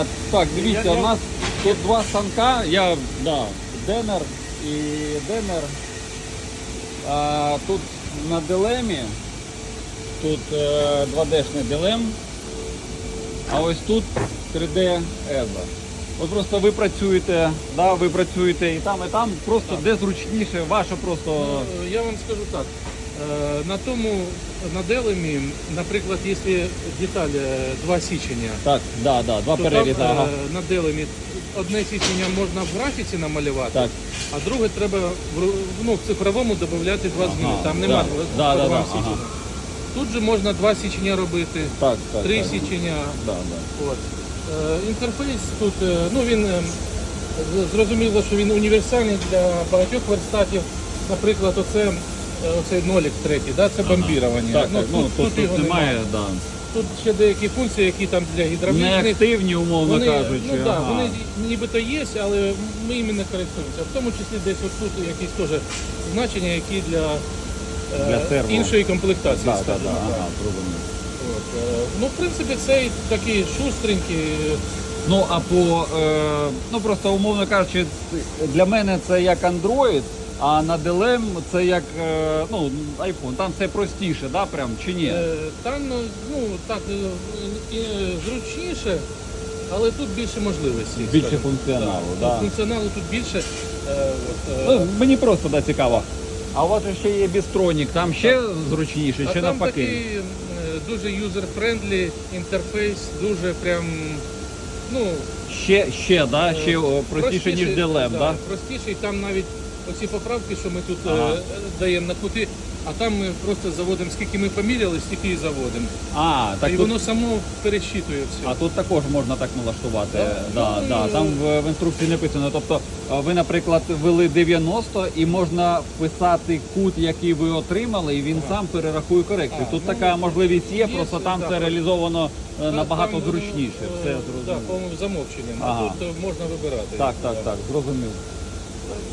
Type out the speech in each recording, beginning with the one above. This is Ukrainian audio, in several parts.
А, так, дивіться, у нас тут два станка. Я да, Денер і Денер. А, тут на дилемі. Тут е, 2D-шний дилем. А ось тут 3D Еза. От просто ви працюєте, да, ви працюєте і там, і там, просто де зручніше, ваше просто. Е, Я вам скажу так. Е, На тому на делемі, наприклад, якщо деталь е, два січення, Так, да, да, два то там переріза. е, Ага. на делемі одне січення можна в графіці намалювати, Так. а друге треба в, ру- ну, в цифровому додати два зміни. Там нема да. Да, да, да, січення. ага. Тут же можна два січення робити, Так, так. три так. січення. Да, да. От. Е, Інтерфейс тут, е, ну він е, з- зрозуміло, що він універсальний для багатьох верстатів. Наприклад, оце, оцей нолік третій, да, це бомбірування. Так, так, ну, тут, тут, його немає, да. Тут ще деякі функції, які там для гідравлічних. Неактивні, умовно Вони, кажучи. ну, да, ага. вони нібито є, але ми іми не користуємося. В тому числі десь от тут якісь теж значення, які для, е, Для серво. іншої комплектації, Да, да, скажімо да, так. ага. От, е, ну, в принципі, цей такий шустренький. Ну, а по, е, ну просто умовно кажучи, для мене це як Android, а на Делем це як е, ну, iPhone. Там все простіше, да, прям, чи ні? Е, Там ну, ну, так е, е, зручніше, але тут більше можливостей. Більше скажімо. функціоналу, Да, да. Функціоналу тут більше. Е, от, е, Ну, мені просто да, цікаво. А у вас же ще є Бістронік, там ще зручніше, а чи там навпаки? такий е, дуже юзер-френдлі інтерфейс, дуже прям, ну, Ще, ще, да, Е, ще о, простіше, ніж Делем, да, да? Простіше, і там навіть оці поправки, що ми тут Ага. е, даємо на кути, а там ми просто заводимо, скільки ми поміряли, стільки і заводимо. А, так і тут, воно само пересчитує все. а тут також можна так налаштувати. Да? Да, Ну, да, і- Там в, в інструкції написано. Тобто а, ви, наприклад, ввели 90 і можна вписати кут, який ви отримали, і він сам перерахує корекцію. А, Тут ну, така можливість є, є, просто там да, це реалізовано е, Та- набагато зручніше. е, Все да, зрозуміло. по-моєму, замовченням. Ага. Тут е, можна вибирати. Так, так, так, зрозумів.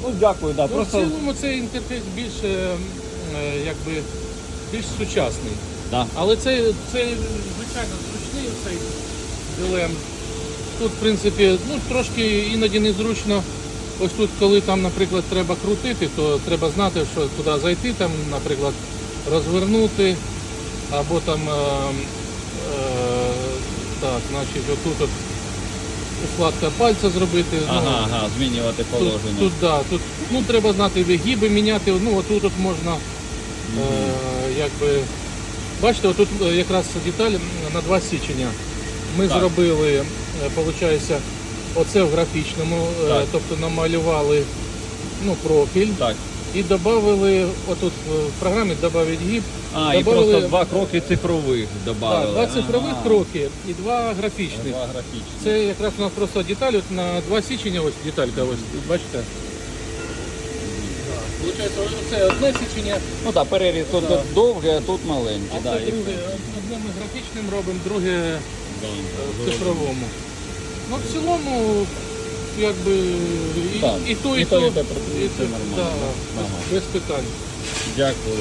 Ну, дякую, да, Ну, просто В цілому цей інтерфейс більш, е, е, якби, більш сучасний. да. Але це, це звичайно зручний цей дилем. Тут, в принципі, ну, трошки іноді незручно. Ось тут, коли там, наприклад, треба крутити, то треба знати, що куди зайти, там, наприклад, розвернути, або там е, е, так, значить, отут от укладка пальця зробити. ну, Ага, ага, змінювати положення. тут, да, тут ну, треба знати вигіби міняти. Ну, отут от можна, е, якби, бачите, отут е, якраз деталь на два січення. Ми Так. зробили, виходить, оце в графічному, е, Так. тобто намалювали ну, профіль Так. І додали, отут в програмі додати гіб. А, і добавили- просто два кроки цифрових Так, додали. два цифрових кроки і два графічних. Два графічні. Це якраз у нас просто деталь от на два січення, ось деталька, ось, бачите? Получається, це одне січення, Ну так, переріз тут Да. довгий, а тут маленький. а да, це і друге, одне ми графічним робимо, друге Да, в цифровому. Ну, в цілому, якби і, Так, і то, і, і то, то, і те працює, то, нормально, да, да? Ага. без питань. Дякую.